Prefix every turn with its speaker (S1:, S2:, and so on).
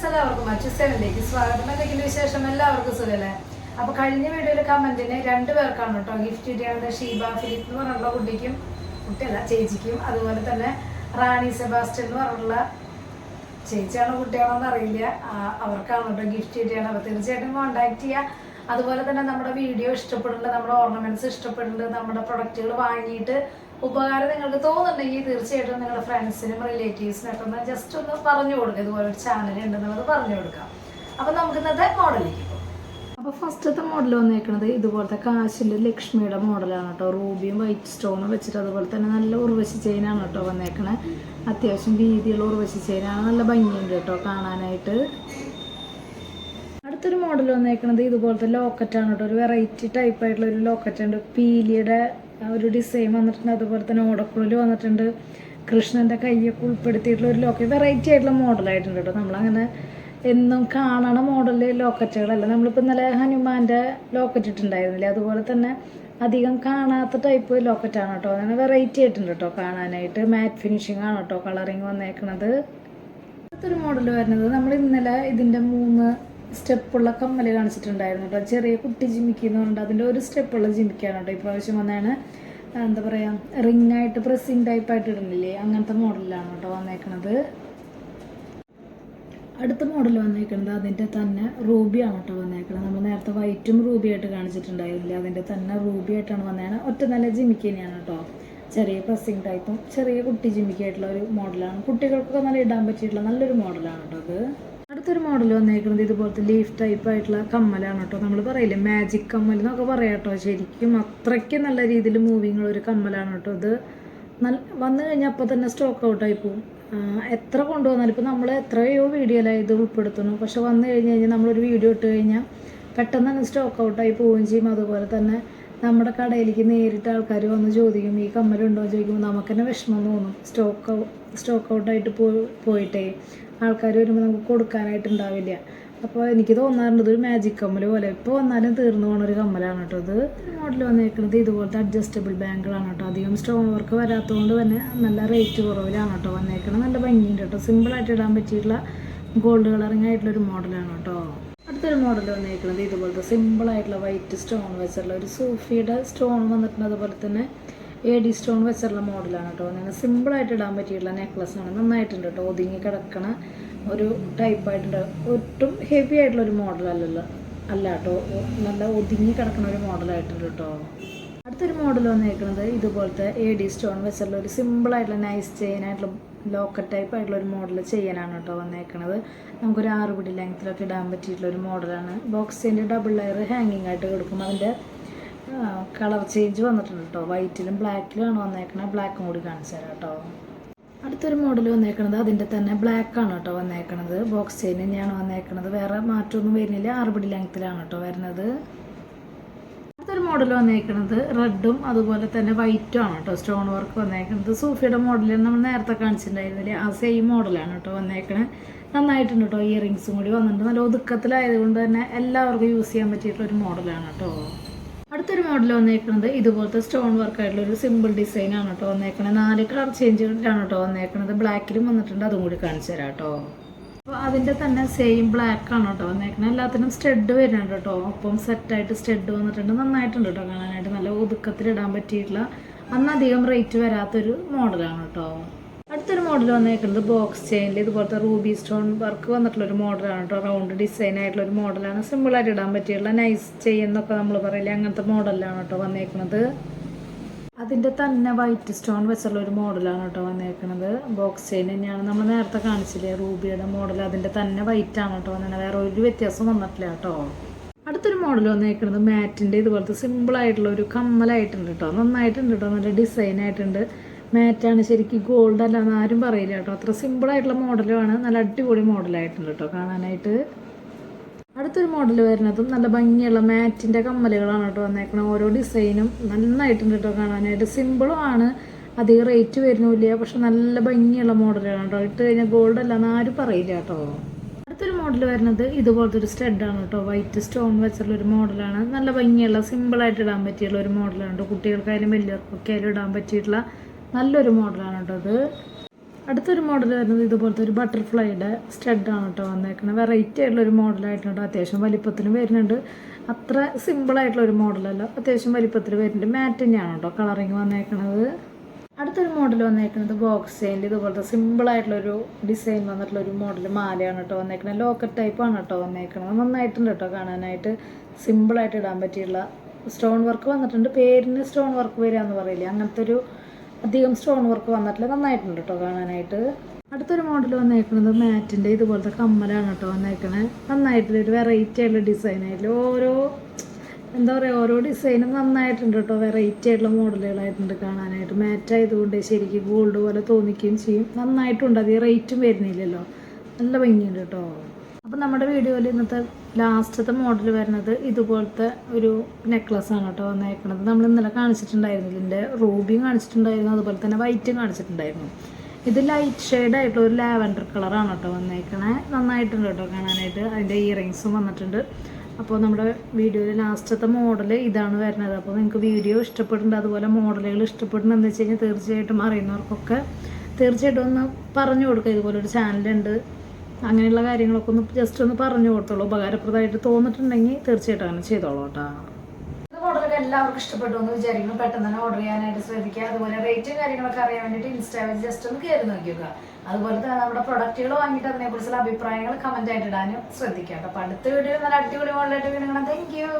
S1: Friends എല്ലാവർക്കും മറ്റു സ്വാഗതം. എന്തെങ്കിലും വിശേഷം? എല്ലാവർക്കും സുഖല്ലേ? അപ്പൊ കഴിഞ്ഞ വീഡിയോയിലെ കമന്റിന് രണ്ടു പേർക്കാണ് കേട്ടോ ഗിഫ്റ്റ് കിട്ടിയത്. ഷീബ ഫിലിപ്പ് എന്ന് പറഞ്ഞുള്ള കുട്ടിക്കും കുട്ടിയല്ല ചേച്ചിക്കും അതുപോലെ തന്നെ റാണി സെബാസ്റ്റ്യൻ എന്ന് പറഞ്ഞുള്ള ചേച്ചിയാണോ കുട്ടിയാണോ എന്ന് അറിയില്ല അവർക്കാണ് കേട്ടോ ഗിഫ്റ്റ് കിട്ടിയാണ് അപ്പോൾ തീർച്ചയായിട്ടും കോൺടാക്ട് ചെയ്യുക അതുപോലെ തന്നെ നമ്മുടെ വീഡിയോ ഇഷ്ടപ്പെടുന്നുണ്ട് നമ്മുടെ ഓർണമെന്റ്സ് ഇഷ്ടപ്പെടുന്നുണ്ട് നമ്മുടെ പ്രൊഡക്റ്റുകൾ വാങ്ങിയിട്ട് ഉപകാരം നിങ്ങൾക്ക് തോന്നുന്നുണ്ടെങ്കിൽ തീർച്ചയായിട്ടും നിങ്ങളുടെ ഫ്രണ്ട്സിനും റിലേറ്റീവ്സിനും ഒക്കെ ഒന്ന് ജസ്റ്റ് ഒന്ന് പറഞ്ഞു കൊടുക്കുക ഇതുപോലെ ഒരു ചാനൽ ഉണ്ടെന്നുള്ളത് പറഞ്ഞു കൊടുക്കാം. അപ്പം നമുക്ക് ഇന്നത്തെ മോഡലിലേക്ക് പോകാം. അപ്പോൾ ഫസ്റ്റത്തെ മോഡൽ വന്നേക്കുന്നത് ഇതുപോലത്തെ കാശിന്റെ ലക്ഷ്മിയുടെ മോഡലാണ് കേട്ടോ. റൂബിയും വൈറ്റ് സ്റ്റോണും വെച്ചിട്ട് അതുപോലെ തന്നെ നല്ല ഉർവശി ചെയിനാണ് കേട്ടോ വന്നേക്കണേ. അത്യാവശ്യം വീതിയുള്ള ഉർവശി ചെയിനാണ് നല്ല ഭംഗിയുണ്ട് കേട്ടോ കാണാനായിട്ട്. അടുത്തൊരു മോഡൽ വന്നേക്കുന്നത് ഇതുപോലത്തെ ലോക്കറ്റാണ് കേട്ടോ. ഒരു വെറൈറ്റി ടൈപ്പ് ആയിട്ടുള്ള ഒരു ലോക്കറ്റ് ഉണ്ട്. പീലിയുടെ ആ ഒരു ഡിസൈൻ വന്നിട്ടുണ്ട്. അതുപോലെ തന്നെ ഓടക്കുഴൽ വന്നിട്ടുണ്ട്. കൃഷ്ണന്റെ കൈയൊക്കെ ഉൾപ്പെടുത്തിയിട്ടുള്ള ഒരു ലോക്കറ്റ് വെറൈറ്റി ആയിട്ടുള്ള മോഡലായിട്ടുണ്ട് കേട്ടോ നമ്മളങ്ങനെ എന്നും കാണണ മോഡൽ ലോക്കറ്റുകളല്ല നമ്മളിപ്പോൾ ഇന്നലെ ഹനുമാന്റെ ലോക്കറ്റ് ഇട്ടുണ്ടായിരുന്നില്ലേ അതുപോലെ തന്നെ അധികം കാണാത്ത ടൈപ്പ് ലോക്കറ്റാണ് കേട്ടോ അങ്ങനെ വെറൈറ്റി ആയിട്ടുണ്ട് കേട്ടോ കാണാനായിട്ട്. മാറ്റ് ഫിനിഷിംഗ് ആണ് കേട്ടോ കളറിങ് വന്നേക്കണത്. അടുത്തൊരു മോഡൽ വരുന്നത്. നമ്മൾ ഇന്നലെ ഇതിന്റെ മൂന്ന് സ്റ്റെപ്പുള്ള കമ്മൽ കാണിച്ചിട്ടുണ്ടായിരുന്നു കേട്ടോ. ചെറിയ കുട്ടി ജിമിക്കി അതിന്റെ ഒരു സ്റ്റെപ്പുള്ള ജിമിക്കാണ് കേട്ടോ. ഇപ്രാവശ്യം വന്നതാണ് എന്താ പറയുക റിംഗ് ആയിട്ട് പ്രസ്സിങ് ടൈപ്പ് ആയിട്ട് ഇടുന്നില്ലേ അങ്ങനത്തെ മോഡലിലാണ് കേട്ടോ വന്നേക്കണത്. അടുത്ത മോഡൽ വന്നേക്കുന്നത് അതിന്റെ തന്നെ റൂബിയാണ് കേട്ടോ വന്നേക്കുന്നത് നമ്മൾ നേരത്തെ വൈറ്റും റൂബിയായിട്ട് കാണിച്ചിട്ടുണ്ടായിരുന്നില്ല അതിന്റെ തന്നെ റൂബി ആയിട്ടാണ് വന്നേക്കണത്. ഒറ്റ നല്ല ജിമിക്കനെയാണ് കേട്ടോ. ചെറിയ പ്രസ്സിങ് ടൈപ്പും ചെറിയ കുട്ടി ജിമിക്കായിട്ടുള്ള ഒരു മോഡലാണ്. കുട്ടികൾക്കൊക്കെ നല്ല ഇടാൻ പറ്റിയിട്ടുള്ള നല്ലൊരു മോഡലാണ് കേട്ടോ അത്. അടുത്തൊരു മോഡൽ വന്നേക്കുന്നത് ഇതുപോലത്തെ ലീഫ് ടൈപ്പ് ആയിട്ടുള്ള കമ്മലാണ് കേട്ടോ. നമ്മൾ പറയില്ലേ മാജിക് കമ്മൽ എന്നൊക്കെ പറയാം കേട്ടോ. ശരിക്കും അത്രയ്ക്ക് നല്ല രീതിയിൽ മൂവിങ് ഒരു കമ്മലാണ് കേട്ടോ അത് നല്ല വന്നു കഴിഞ്ഞാൽ അപ്പോൾ തന്നെ സ്റ്റോക്ക് ഔട്ടായി പോകും എത്ര കൊണ്ടുവന്നാലും ഇപ്പോൾ നമ്മൾ എത്രയോ വീഡിയോയിലായി ഇത് ഉൾപ്പെടുത്തുന്നു. പക്ഷെ വന്നു കഴിഞ്ഞ് കഴിഞ്ഞാൽ നമ്മളൊരു വീഡിയോ ഇട്ട് കഴിഞ്ഞാൽ പെട്ടെന്ന് തന്നെ സ്റ്റോക്ക് ഔട്ടായി പോവുകയും ചെയ്യും. അതുപോലെ തന്നെ നമ്മുടെ കടയിലേക്ക് നേരിട്ട് ആൾക്കാർ വന്ന് ചോദിക്കും ഈ കമ്മലുണ്ടോ എന്ന് ചോദിക്കുമ്പോൾ നമുക്ക് തന്നെ വിഷമം തോന്നും. സ്റ്റോക്ക് സ്റ്റോക്ക് ഔട്ടായിട്ട് പോയിട്ടേ ആൾക്കാർ വരുമ്പോൾ നമുക്ക് കൊടുക്കാനായിട്ടുണ്ടാവില്ല അപ്പോൾ എനിക്ക് തോന്നാറുണ്ട് ഒരു മാജിക് കമ്മൽ പോലെ. ഇപ്പോൾ വന്നാലും തീർന്നു പോകുന്ന ഒരു കമ്മലാണ് കേട്ടോ ഇത്. മോഡൽ വന്നേക്കുന്നത് ഇതുപോലത്തെ അഡ്ജസ്റ്റബിൾ ബാങ്കിളാണ് കേട്ടോ. അധികം സ്റ്റോൺ വർക്ക് വരാത്തതുകൊണ്ട് തന്നെ നല്ല റേറ്റ് കുറവിലാണ് കേട്ടോ വന്നേക്കുന്നത് നല്ല ഭംഗിയുണ്ട് കേട്ടോ. സിമ്പിളായിട്ട് ഇടാൻ പറ്റിയിട്ടുള്ള ഗോൾഡ് കളറിങ് ആയിട്ടുള്ള ഒരു മോഡലാണ് കേട്ടോ. അടുത്തൊരു മോഡൽ വന്നിരിക്കുന്നത് ഇതുപോലത്തെ സിമ്പിളായിട്ടുള്ള വൈറ്റ് സ്റ്റോൺ വെച്ചുള്ള ഒരു സൂഫിയുടെ സ്റ്റോൺ വന്നിട്ടുണ്ട്. അതുപോലെ തന്നെ എ ഡി സ്റ്റോൺ വെച്ചുള്ള മോഡലാണ് കേട്ടോ അങ്ങനെ സിമ്പിളായിട്ട് ഇടാൻ പറ്റിയിട്ടുള്ള നെക്ലസ് ആണ്. നന്നായിട്ടുണ്ട് കേട്ടോ ഒതുങ്ങി കിടക്കണ ഒരു ടൈപ്പായിട്ടുണ്ട് ഒട്ടും ഹെവി ആയിട്ടുള്ള ഒരു മോഡലല്ലല്ലോ അല്ല കേട്ടോ നല്ല ഒതുങ്ങി കിടക്കുന്ന ഒരു മോഡലായിട്ടുണ്ട് കേട്ടോ അടുത്തൊരു മോഡൽ വന്നേക്കുന്നത് ഇതുപോലത്തെ എ ഡി സ്റ്റോൺ വെച്ചുള്ള ഒരു സിമ്പിളായിട്ടുള്ള നൈസ് ചെയിനായിട്ടുള്ള ലോക്കറ്റ് ടൈപ്പ് ആയിട്ടുള്ള ഒരു മോഡൽ ചെയ്യാനാണ് കേട്ടോ വന്നേക്കുന്നത് നമുക്കൊരു ആറ് പിടി ലെങ്ത്തിലൊക്കെ ഇടാൻ പറ്റിയിട്ടുള്ള ഒരു മോഡലാണ് ബോക്സിന്റെ ഡബിൾ ലെയർ ഹാങ്ങിങ് ആയിട്ട് കൊടുക്കും അതിന്റെ കളർ ചേഞ്ച് വന്നിട്ടുണ്ട് കേട്ടോ. വൈറ്റിലും ബ്ലാക്കിലുമാണ് വന്നേക്കണത് ബ്ലാക്കും കൂടി കാണിച്ചു തരാം കേട്ടോ. അടുത്തൊരു മോഡൽ വന്നേക്കണത് അതിന്റെ തന്നെ ബ്ലാക്ക് ആണ് കേട്ടോ വന്നേക്കണത്. ബോക്സ് ചെയിൻ തന്നെയാണ് വന്നേക്കണത്. വേറെ മാറ്റമൊന്നും വരുന്നില്ല. ആറ് പിടി ലെങ്ത്തിലാണ് കേട്ടോ വരുന്നത്. അടുത്തൊരു മോഡൽ വന്നേക്കുന്നത് റെഡും അതുപോലെ തന്നെ വൈറ്റും ആണ് കേട്ടോ സ്റ്റോൺ വർക്ക് വന്നേക്കുന്നത് സൂഫിയുടെ മോഡൽ നമ്മൾ നേരത്തെ കാണിച്ചിട്ടുണ്ടായിരുന്നില്ലേ ആ സെയിം മോഡലാണ് കേട്ടോ വന്നേക്കണത് നന്നായിട്ടുണ്ട് കേട്ടോ ഇയറിങ്സും കൂടി വന്നിട്ടുണ്ട്. നല്ല ഒതുക്കത്തിലായതുകൊണ്ട് തന്നെ എല്ലാവർക്കും യൂസ് ചെയ്യാൻ പറ്റിയിട്ടുള്ള ഒരു മോഡലാണ് കേട്ടോ അടുത്തൊരു മോഡൽ വന്നേക്കുന്നത് ഇതുപോലത്തെ സ്റ്റോൺ വർക്ക് ആയിട്ടുള്ള ഒരു സിമ്പിൾ ഡിസൈൻ ആണ് കേട്ടോ വന്നേക്കണത് നാല് കളർ ചേഞ്ചുകളിലാണ് കേട്ടോ വന്നേക്കുന്നത് ബ്ലാക്കിലും വന്നിട്ടുണ്ട് അതും കൂടി കാണിച്ചു തരാം കേട്ടോ അപ്പോൾ അതിന്റെ തന്നെ സെയിം ബ്ലാക്ക് ആണ് കേട്ടോ വന്നേക്കുന്നത് എല്ലാത്തിനും സ്റ്റെഡ് വരുന്നുണ്ട് കേട്ടോ. ഒപ്പം സെറ്റായിട്ട് സ്റ്റെഡ് വന്നിട്ടുണ്ട്. നന്നായിട്ടുണ്ട് കേട്ടോ കാണാനായിട്ട്. നല്ല ഒതുക്കത്തിൽ ഒതുക്കത്തിലിടാൻ പറ്റിയിട്ടുള്ള അന്നധികം റേറ്റ് വരാത്തൊരു മോഡലാണ് കേട്ടോ. അടുത്തൊരു മോഡൽ വന്നേക്കുന്നത് ബോക്സ് ചെയിനിൽ ഇതുപോലത്തെ റൂബി സ്റ്റോൺ വർക്ക് വന്നിട്ടുള്ള ഒരു മോഡലാണ് കേട്ടോ. റൗണ്ട് ഡിസൈൻ ആയിട്ടുള്ള ഒരു മോഡലാണ് സിമ്പിളായിട്ട് ഇടാൻ പറ്റിയുള്ള നൈസ് ചെയിൻ എന്നൊക്കെ നമ്മൾ പറയില്ലേ? അങ്ങനത്തെ മോഡലാണ് കേട്ടോ വന്നേക്കുന്നത് അതിന്റെ തന്നെ വൈറ്റ് സ്റ്റോൺ വെച്ചുള്ള ഒരു മോഡലാണ് കേട്ടോ വന്നേക്കുന്നത് ബോക്സ് ചെയിൻ തന്നെയാണ് നമ്മൾ നേരത്തെ കാണിച്ചില്ലേ? റൂബിയുടെ മോഡൽ അതിന്റെ തന്നെ വൈറ്റ് ആണ് കേട്ടോ വന്നത് വേറെ ഒരു വ്യത്യാസം വന്നിട്ടില്ല കേട്ടോ. അടുത്തൊരു മോഡൽ വന്നേക്കുന്നത് മാറ്റിന്റെ ഇതുപോലത്തെ സിമ്പിൾ ആയിട്ടുള്ള ഒരു കമ്മലായിട്ടുണ്ട് കേട്ടോ. നന്നായിട്ടുണ്ട് കേട്ടോ. നല്ല ഡിസൈൻ ആയിട്ടുണ്ട്. മാറ്റാണ് ശരിക്കും ഗോൾഡ് അല്ലാന്ന് ആരും പറയില്ല കേട്ടോ. അത്ര സിമ്പിളായിട്ടുള്ള മോഡലുമാണ് നല്ല അടിപൊളി മോഡലായിട്ടുണ്ട് കേട്ടോ കാണാനായിട്ട്. അടുത്തൊരു മോഡൽ വരുന്നതും നല്ല ഭംഗിയുള്ള മാറ്റിന്റെ കമ്മലുകളാണ് കേട്ടോ വന്നേക്കുന്നത് ഓരോ ഡിസൈനും നന്നായിട്ടുണ്ട് കേട്ടോ കാണാനായിട്ട്. സിമ്പിളും ആണ്. അധികം റേറ്റ് വരുന്നില്ല. പക്ഷെ നല്ല ഭംഗിയുള്ള മോഡലാണ് കേട്ടോ. ഇട്ട് കഴിഞ്ഞാൽ ഗോൾഡ് അല്ലാന്ന് ആരും പറയില്ല കേട്ടോ. അടുത്തൊരു മോഡൽ വരുന്നത് ഇതുപോലത്തെ ഒരു സ്റ്റഡാണ് കേട്ടോ. വൈറ്റ് സ്റ്റോൺ വെച്ചുള്ള ഒരു മോഡലാണ് നല്ല ഭംഗിയുള്ള സിമ്പിളായിട്ട് ഇടാൻ പറ്റിയുള്ള ഒരു മോഡലാണ് കേട്ടോ. കുട്ടികൾക്കായാലും വലിയവർക്കൊക്കെ ആയാലും ഇടാൻ പറ്റിയിട്ടുള്ള നല്ലൊരു മോഡലാണ് കേട്ടോ അത് അടുത്തൊരു മോഡൽ വരുന്നത് ഇതുപോലത്തെ ഒരു ബട്ടർഫ്ലൈയുടെ ആണ് കേട്ടോ വന്നേക്കുന്നത് വെറൈറ്റി ആയിട്ടുള്ള ഒരു മോഡലായിട്ടുണ്ട് അത്യാവശ്യം വലിപ്പത്തിന് വരുന്നുണ്ട്. അത്ര സിമ്പിളായിട്ടുള്ള ഒരു മോഡലല്ല അത്യാവശ്യം വലിപ്പത്തിൽ വരുന്നുണ്ട്. മാറ്റ് തന്നെയാണ് കേട്ടോ കളറിങ് വന്നേക്കണത്. അടുത്തൊരു മോഡൽ വന്നേക്കുന്നത് ബോക്സ് ചെയിന്റെ ഇതുപോലത്തെ സിമ്പിളായിട്ടുള്ളൊരു ഡിസൈൻ വന്നിട്ടുള്ള ഒരു മോഡൽ മാലയാണ് കേട്ടോ വന്നേക്കുന്നത് ലോക്കറ്റ് ടൈപ്പാണ് കേട്ടോ വന്നേക്കുന്നത് നന്നായിട്ടുണ്ട് കേട്ടോ കാണാനായിട്ട്. സിമ്പിളായിട്ട് ഇടാൻ പറ്റിയുള്ള സ്റ്റോൺ വർക്ക് വന്നിട്ടുണ്ട്. പേരിന് സ്റ്റോൺ വർക്ക് വരിക എന്ന് പറയില്ലേ? അങ്ങനത്തെ ഒരു അധികം സ്റ്റോൺ വർക്ക് വന്നിട്ടില്ല. നന്നായിട്ടുണ്ട് കേട്ടോ കാണാനായിട്ട്. അടുത്തൊരു മോഡൽ വന്നേക്കുന്നത് മാറ്റിന്റെ ഇതുപോലത്തെ കമ്മലാണ് കേട്ടോ വന്നേക്കണേ. നന്നായിട്ടുള്ള ഒരു വെറൈറ്റി ആയിട്ടുള്ള ഡിസൈൻ ആയിട്ടുള്ള ഓരോ എന്താ പറയുക ഓരോ ഡിസൈനും നന്നായിട്ടുണ്ട് കേട്ടോ വെറൈറ്റി ആയിട്ടുള്ള മോഡലുകളായിട്ടുണ്ട് കാണാനായിട്ട്. മാറ്റ് ആയതുകൊണ്ട് ശരിക്കും ഗോൾഡ് പോലെ തോന്നിക്കുകയും ചെയ്യും. നന്നായിട്ടുണ്ട്. അത് റേറ്റും വരുന്നില്ലല്ലോ. നല്ല ഭംഗിയുണ്ട് കേട്ടോ അപ്പം നമ്മുടെ വീഡിയോയിൽ ഇന്നത്തെ ലാസ്റ്റത്തെ മോഡൽ വരുന്നത് ഇതുപോലത്തെ ഒരു നെക്ലസ് ആണ് കേട്ടോ വന്നേക്കണത്. നമ്മൾ ഇന്നലെ കാണിച്ചിട്ടുണ്ടായിരുന്നു. ഇതിന്റെ റൂബിയും കാണിച്ചിട്ടുണ്ടായിരുന്നു. അതുപോലെ തന്നെ വൈറ്റും കാണിച്ചിട്ടുണ്ടായിരുന്നു. ഇത് ലൈറ്റ് ഷെയ്ഡ് ആയിട്ടുള്ള ഒരു ലാവൻഡർ കളറാണ് കേട്ടോ വന്നേക്കണേ. നന്നായിട്ടുണ്ട് കേട്ടോ കാണാനായിട്ട്. അതിന്റെ ഇയറിങ്സും വന്നിട്ടുണ്ട്. അപ്പോൾ നമ്മുടെ വീഡിയോയിൽ ലാസ്റ്റത്തെ മോഡൽ ഇതാണ് വരുന്നത്. അപ്പോൾ നിങ്ങൾക്ക് വീഡിയോ ഇഷ്ടപ്പെടുന്നുണ്ട് അതുപോലെ മോഡലുകൾ ഇഷ്ടപ്പെടുന്നുണ്ട് എന്ന് വെച്ച് കഴിഞ്ഞാൽ തീർച്ചയായിട്ടും അറിയുന്നവർക്കൊക്കെ തീർച്ചയായിട്ടും ഒന്ന് പറഞ്ഞു കൊടുക്കുക. ഇതുപോലൊരു ചാനലുണ്ട് അങ്ങനെയുള്ള കാര്യങ്ങളൊക്കെ ഒന്ന് ജസ്റ്റ് ഒന്ന് പറഞ്ഞു കൊടുത്തോളൂ. ഉപകാരപ്രദമായിട്ട് തോന്നിട്ടുണ്ടെങ്കിൽ തീർച്ചയായിട്ടും അങ്ങനെ ചെയ്തോളൂ കേട്ടോ. എല്ലാവർക്കും ഇഷ്ടപ്പെട്ടു എന്ന് വിചാരിക്കുന്നു. പെട്ടെന്ന് തന്നെ ഓർഡർ ചെയ്യാനായിട്ട് ശ്രദ്ധിക്കുക. അതുപോലെ റേറ്റും കാര്യങ്ങളൊക്കെ അറിയാൻ വേണ്ടിയിട്ട് ഇൻസ്റ്റാഗ്രാമിൽ ജസ്റ്റ് ഒന്ന് കയറി നോക്കിയുക അതുപോലെ തന്നെ നമ്മുടെ പ്രൊഡക്റ്റുകൾ വാങ്ങിയിട്ട് അതിനെക്കുറിച്ചുള്ള അഭിപ്രായങ്ങൾ കമന്റ് ആയിട്ട് ഇടാനും ശ്രദ്ധിക്കുക കേട്ടോ. അപ്പോൾ അടുത്ത വീഡിയോ നല്ല അടിപൊളി മോഡലായിട്ട് വീണ്ടും താങ്ക് യു